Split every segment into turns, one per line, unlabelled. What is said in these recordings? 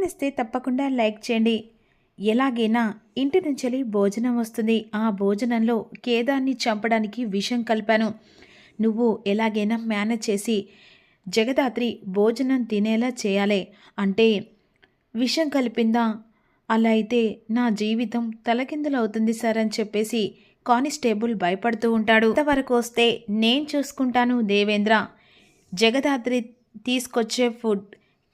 నచ్చితే తప్పకుండా లైక్ చేయండి. ఎలాగైనా ఇంటి నుంచి భోజనం వస్తుంది. ఆ భోజనంలో కేదాన్ని చంపడానికి విషం కలిపాను. నువ్వు ఎలాగైనా మేనేజ్ చేసి జగదాత్రి భోజనం తినేలా చేయాలి. అంటే విషం కలిపిందా? అలా అయితే నా జీవితం తలకిందులవుతుంది సార్ అని చెప్పేసి కానిస్టేబుల్ భయపడుతూ ఉంటాడు. ఇంతవరకు వస్తే నేను చూసుకుంటాను దేవేంద్ర. జగదాత్రి తీసుకొచ్చే ఫుడ్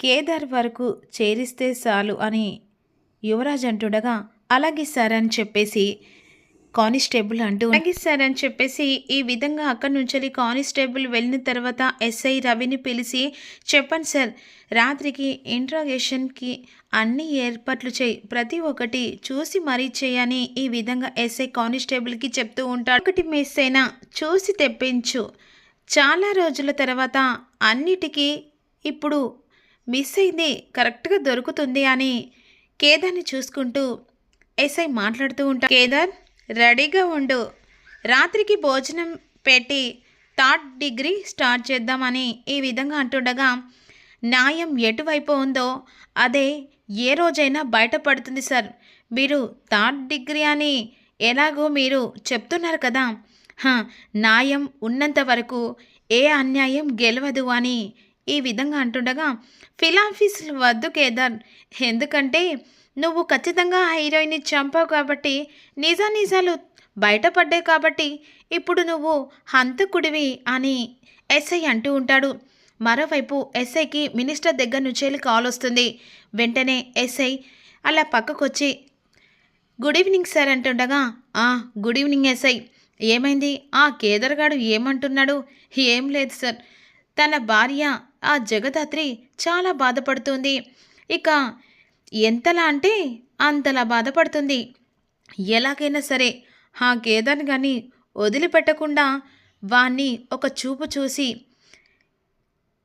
కేదార్ వరకు చేరిస్తే చాలు అని యువరాజ్ అంటుండగా అలాగే సార్ అని చెప్పేసి కానిస్టేబుల్ అంటూ అలాగే సార్ అని చెప్పేసి ఈ విధంగా అక్కడి నుంచి కానిస్టేబుల్ వెళ్ళిన తర్వాత ఎస్ఐ రవిని పిలిచి చెప్పండి సార్ రాత్రికి ఇంట్రాగేషన్కి అన్ని ఏర్పాట్లు చేయి ప్రతి ఒక్కటి చూసి మరీ చేయని ఈ విధంగా ఎస్ఐ కానిస్టేబుల్కి చెప్తూ ఉంటాడు. ఒకటి మిస్ అయినా చూసి తెప్పించు. చాలా రోజుల తర్వాత అన్నిటికీ ఇప్పుడు మిస్ అయింది కరెక్ట్గా దొరుకుతుంది అని కేదార్ని చూసుకుంటూ ఎస్ఐ మాట్లాడుతూ ఉంటా కేదార్ రెడీగా ఉండు. రాత్రికి భోజనం పెట్టి థర్డ్ డిగ్రీ స్టార్ట్ చేద్దామని ఈ విధంగా అంటుండగా న్యాయం ఎటువైపు ఉందో అదే ఏ రోజైనా బయటపడుతుంది సార్. మీరు థర్డ్ డిగ్రీ అని ఎలాగో మీరు చెప్తున్నారు కదా. న్యాయం ఉన్నంత వరకు ఏ అన్యాయం గెలవదు అని ఈ విధంగా అంటుండగా ఫిలాఫీస్ వద్దు కేదార్. ఎందుకంటే నువ్వు ఖచ్చితంగా హీరోయిన్ని చంపావు కాబట్టి నిజానిజాలు బయటపడ్డాయి కాబట్టి ఇప్పుడు నువ్వు హంతకుడివి అని ఎస్ఐ అంటూ ఉంటాడు. మరోవైపు ఎస్ఐకి మినిస్టర్ దగ్గర నుంచి వెళ్ళి కాల్ వస్తుంది. వెంటనే ఎస్ఐ అలా పక్కకొచ్చి గుడ్ ఈవినింగ్ సార్ అంటుండగా ఆ గుడ్ ఈవినింగ్ ఎస్ఐ. ఏమైంది? ఆ కేదర్గాడు ఏమంటున్నాడు? ఏం లేదు సార్. తన భార్య ఆ జగదాత్రి చాలా బాధపడుతుంది. ఇక ఎంతలా అంటే అంతలా బాధపడుతుంది. ఎలాగైనా సరే ఆ కేదార్ని కానీ వదిలిపెట్టకుండా వాణ్ణి ఒక చూపు చూసి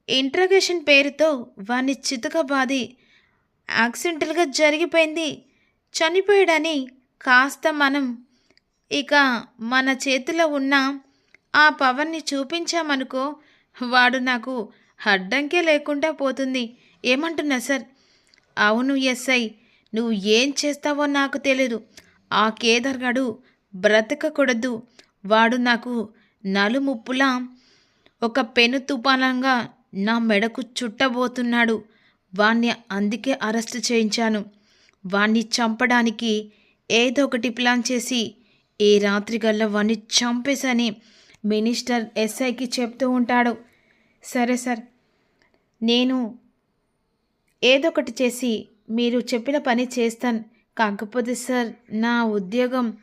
ఇంట్రగేషన్ పేరుతో వాణ్ణి చితకబాది యాక్సిడెంటల్గా జరిగిపోయింది. చనిపోయాడని కాస్త మనం ఇక మన చేతిలో ఉన్న ఆ పవర్ని చూపించామనుకో వాడు నాకు అడ్డంకే లేకుండా పోతుంది. ఏమంటున్నా సార్? అవును ఎస్ఐ. నువ్వు ఏం చేస్తావో నాకు తెలీదు. ఆ కేదార్గాడు బ్రతకకూడదు. వాడు నాకు నలుముప్పులా ఒక పెను తుపానంగా నా మెడకు చుట్టబోతున్నాడు. వాణ్ణి అందుకే అరెస్ట్ చేయించాను. వాణ్ణి చంపడానికి ఏదో ఒకటి ప్లాన్ చేసి ఏ రాత్రి గల్లా వాణ్ణి చంపేసని మినిస్టర్ ఎస్ఐకి చెప్తూ ఉంటాడు. సరే సార్ నేను ఏదో ఒకటి చేసి మీరు చెప్పిన పని చేస్తాను. కాకపోతే సార్ నా ఉద్యోగం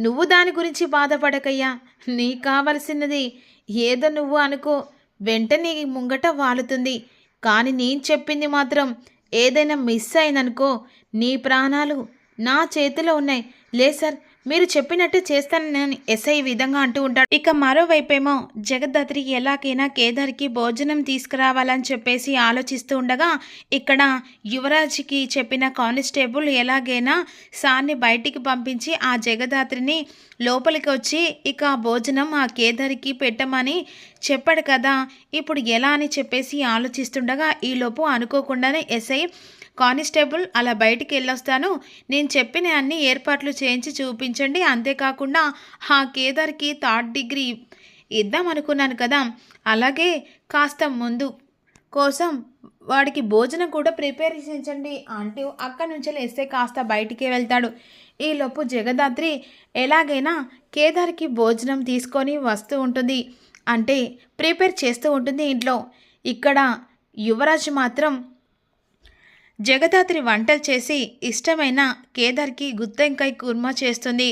నువ్వు దాని గురించి బాధపడకయ్యా. నీకు కావలసినది ఏదో నువ్వు అనుకో. వెంటనే ముంగట వాలుతుంది. కానీ నేను చెప్పింది మాత్రం ఏదైనా మిస్ అయిందనుకో నీ ప్రాణాలు నా చేతిలో ఉన్నాయి. లే సార్ మీరు చెప్పినట్టు చేస్తానని ఎస్ఐ విధంగా అంటూ ఉంటాడు. ఇక మరోవైపేమో జగద్దాత్రి ఎలాగైనా కేదార్కి భోజనం తీసుకురావాలని చెప్పేసి ఆలోచిస్తూ ఉండగా ఇక్కడ యువరాజ్కి చెప్పిన కానిస్టేబుల్ ఎలాగైనా సార్ని బయటికి పంపించి ఆ జగదాత్రిని లోపలికి వచ్చి ఇక ఆ భోజనం ఆ కేదార్కి పెట్టమని చెప్పాడు కదా ఇప్పుడు ఎలా అని చెప్పేసి ఆలోచిస్తుండగా ఈలోపు అనుకోకుండానే ఎస్ఐ కానిస్టేబుల్ అలా బయటికి వెళ్ళొస్తాను. నేను చెప్పిన అన్ని ఏర్పాట్లు చేయించి చూపించండి. అంతేకాకుండా ఆ కేదార్కి థర్డ్ డిగ్రీ ఇద్దాం అనుకున్నాను కదా. అలాగే కాస్త ముందు కోసం వాడికి భోజనం కూడా ప్రిపేర్ చేయించండి. అంటూ అక్కడి నుంచి లేస్తే కాస్త బయటికి వెళ్తాడు. ఈలోపు జగదాత్రి ఎలాగైనా కేదార్కి భోజనం తీసుకొని వస్తూ ఉంటుంది. అంటే ప్రిపేర్ చేస్తూ ఉంటుంది ఇంట్లో. ఇక్కడ యువరాజ్ మాత్రం జగదాత్రి వంటలు చేసి ఇష్టమైన కేదార్కి గుత్తెంకాయ కుర్మా చేస్తుంది.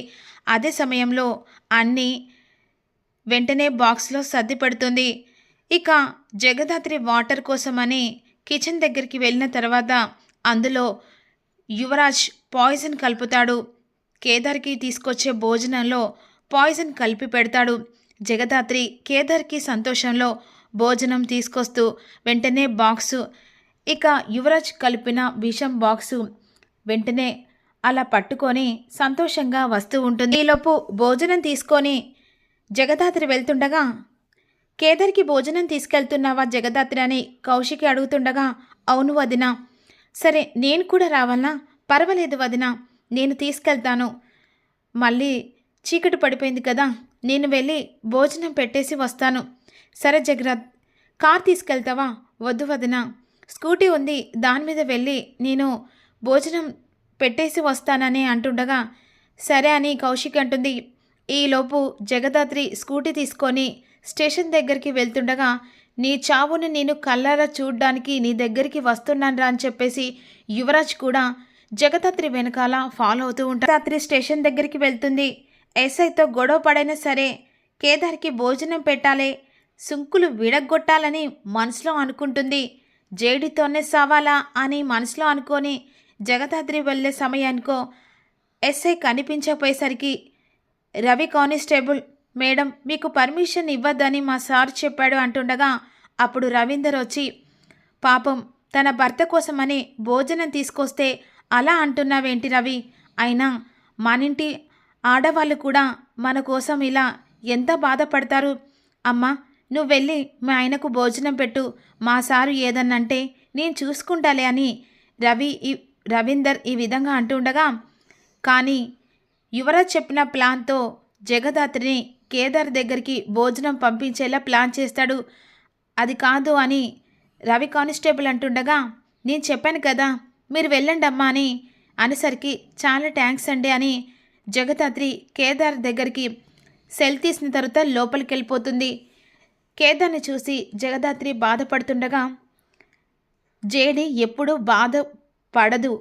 అదే సమయంలో అన్నీ వెంటనే బాక్స్లో సర్ది పెడుతుంది. ఇక జగదాత్రి వాటర్ కోసమని కిచెన్ దగ్గరికి వెళ్ళిన తర్వాత అందులో యువరాజ్ పాయిజన్ కలుపుతాడు. కేదార్కి తీసుకొచ్చే భోజనంలో పాయిజన్ కలిపి పెడతాడు. జగదాత్రి కేదార్కి సంతోషంలో భోజనం తీసుకొస్తూ వెంటనే బాక్సు ఇక యువరాజ్ కలిపిన విషం బాక్సు వెంటనే అలా పట్టుకొని సంతోషంగా వస్తూ ఉంటుంది. ఈలోపు భోజనం తీసుకొని జగదాత్రి వెళ్తుండగా కేదర్కి భోజనం తీసుకెళ్తున్నావా జగదాత్రి అని కౌశికి అడుగుతుండగా అవును వదిన. సరే నేను కూడా రావాలా? పర్వాలేదు వదిన నేను తీసుకెళ్తాను. మళ్ళీ చీకటి పడిపోయింది కదా నేను వెళ్ళి భోజనం పెట్టేసి వస్తాను. సరే జగరాత్ కార్ తీసుకెళ్తావా? వద్దు వదిన. స్కూటీ ఉంది దాని మీద వెళ్ళి నేను భోజనం పెట్టేసి వస్తానని అంటుండగా సరే అని కౌశిక్ అంటుంది. ఈలోపు జగదాత్రి స్కూటీ తీసుకొని స్టేషన్ దగ్గరికి వెళ్తుండగా నీ చావును నేను కళ్ళారా చూడ్డానికి నీ దగ్గరికి వస్తున్నానరా అని చెప్పేసి యువరాజ్ కూడా జగదాత్రి వెనకాల ఫాలో అవుతూ ఉంటాడు. రాత్రి స్టేషన్ దగ్గరికి వెళ్తుంది. ఎస్ఐతో గొడవ పడైనా సరే కేదార్కి భోజనం పెట్టాలి సుంకులు విడగొట్టాలని మనసులో అనుకుంటుంది. జేడితోనే సావాలా అని మనసులో అనుకొని జగదాద్రి వెళ్ళే సమయానికో ఎస్ఐ కనిపించకపోయేసరికి రవి కానిస్టేబుల్ మేడం మీకు పర్మిషన్ ఇవ్వద్దని మా సార్ చెప్పాడు అంటుండగా అప్పుడు రవీందర్ వచ్చి పాపం తన భర్త కోసమని భోజనం తీసుకొస్తే అలా అంటున్నావేంటి రవి? అయినా మనింటి ఆడవాళ్ళు కూడా మన కోసం ఇలా ఎంత బాధపడతారు? అమ్మా నువ్వు వెళ్ళి మా ఆయనకు భోజనం పెట్టు. మా సారు ఏదన్నంటే నేను చూసుకుంటాలే అని రవి ఈ రవీందర్ ఈ విధంగా అంటుండగా కానీ యువరాజ్ చెప్పిన ప్లాన్తో జగదాత్రిని కేదార్ దగ్గరికి భోజనం పంపించేలా ప్లాన్ చేస్తాడు. అది కాదు అని రవి కానిస్టేబుల్ అంటుండగా నేను చెప్పాను కదా మీరు వెళ్ళండి అమ్మా అని అనేసరికి చాలా థ్యాంక్స్ అండి అని జగదాత్రి కేదార్ దగ్గరికి సెల్ తీసిన తర్వాత లోపలికి వెళ్ళిపోతుంది కేదార్ని చూసి జగదాత్రి బాధపడుతుండగా జేడి ఎప్పుడూ బాధ పడదు.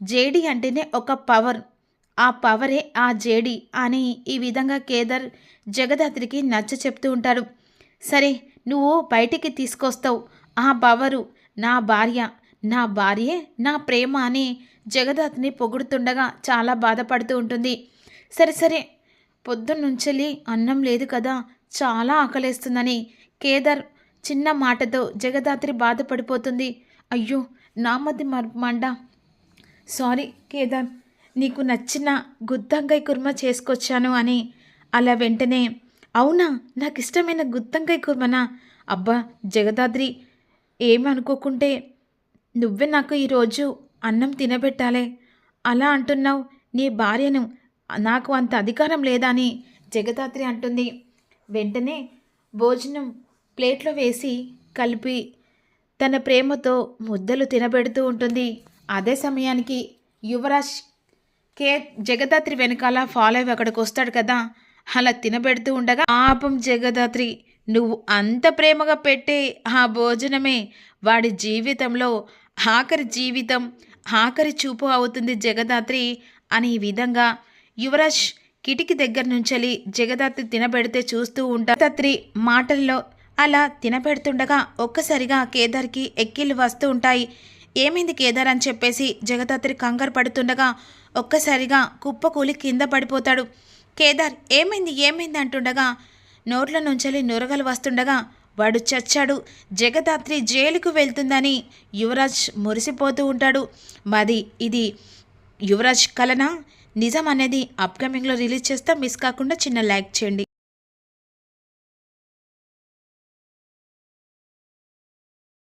జేడి అంటేనే ఒక పవర్. ఆ పవరే ఆ జేడి అని ఈ విధంగా కేదార్ జగదాత్రికి నచ్చ చెప్తూ ఉంటాడు. సరే నువ్వు బయటికి తీసుకొస్తావు. ఆ పవరు నా భార్య నా భార్యే నా ప్రేమ అని జగదాత్ని పొగుడుతుండగా చాలా బాధపడుతూ ఉంటుంది. సరే సరే పొద్దున్నుంచెలి అన్నం లేదు కదా చాలా ఆకలేస్తుందని కేదార్ చిన్న మాటతో జగదాత్రి బాధపడిపోతుంది. అయ్యో నా మధ్య మండ. సారీ కేదార్ నీకు నచ్చిన గుత్తంకాయ కుర్మ చేసుకొచ్చాను అని అలా వెంటనే. అవునా నాకు ఇష్టమైన గుత్తంకాయ కుర్మనా? అబ్బా జగదాద్రి ఏమనుకోకుంటే నువ్వే నాకు ఈరోజు అన్నం తినబెట్టాలే. అలా అంటున్నావు నీ భార్యను నాకు అంత అధికారం లేదా అని జగదాత్రి అంటుంది. వెంటనే భోజనం ప్లేట్లో వేసి కలిపి తన ప్రేమతో ముద్దలు తినబెడుతూ ఉంటుంది. అదే సమయానికి యువరాజ్ కే. జగదాత్రి వెనకాల ఫాలో అయ్యి అక్కడికి వస్తాడు కదా. అలా తినబెడుతూ ఉండగా పాపం జగదాత్రి నువ్వు అంత ప్రేమగా పెట్టే ఆ భోజనమే వాడి జీవితంలో ఆఖరి జీవితం ఆఖరి చూపు అవుతుంది జగదాత్రి అని ఈ విధంగా యువరాజ్ కిటికీ దగ్గర నుంచెలి జగదాత్రి తినబెడితే చూస్తూ ఉంటారు జగదాత్రి మాటల్లో అలా తినబెడుతుండగా ఒక్కసారిగా కేదార్కి ఎక్కిళ్ళు వస్తూ ఉంటాయి. ఏమైంది కేదార్ అని చెప్పేసి జగదాత్రి కంగారు పడుతుండగా ఒక్కసారిగా కుప్పకూలి కింద పడిపోతాడు. కేదార్ ఏమైంది ఏమైంది అంటుండగా నోట్ల నుంచెలి నురగలు వస్తుండగా వాడు చచ్చాడు. జగదాత్రి జైలుకు వెళ్తుందని యువరాజ్ మురిసిపోతూ ఉంటాడు. మాది ఇది యువరాజ్ కలనా? నిజం అనేది అప్కమింగ్లో రిలీజ్ చేస్తా మిస్ కాకుండా చిన్న లైక్ చేయండి.